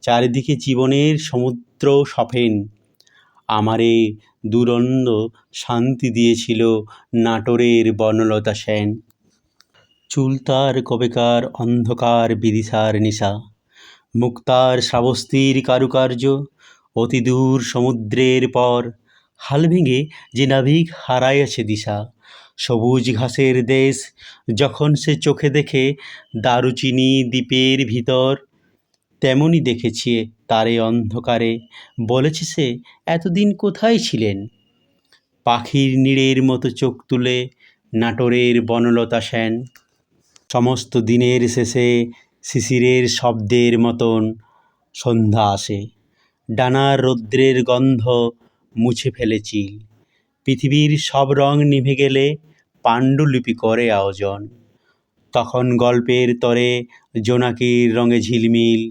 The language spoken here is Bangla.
চারিদিকে জীবনের সমুদ্র সফেন। আমারে দুরন্ত শান্তি দিয়েছিল নাটোরের বনলতা সেন। চুল তার কবেকার অন্ধকার বিদিশার নিশা। মুক্তার তার শ্রাবস্তির কারুকার্য। অতি দূর সমুদ্রের পর হাল ভেঙে যে নাবিক হারাইয়াছে দিশা। সবুজ ঘাসের দেশ যখন সে চোখে দেখে, দারুচিনি দ্বীপের ভিতর তেমনি দেখেছি তারে অন্ধকারে। বলেছে সে, এতদিন কোথায় ছিলেন? পাখির নীড়ের মতো চোখ তুলে নাটোরের বনলতা সেন। সমস্ত দিনের শেষে শিশিরের শব্দের মতন সন্ধ্যা আসে। ডানার রৌদ্রের গন্ধ মুছে ফেলে চিল। পৃথিবীর সব রং নিভে গেলে পাণ্ডুলিপি করে আয়োজন। তখন গল্পের তরে জোনাকির রঙে ঝিলমিল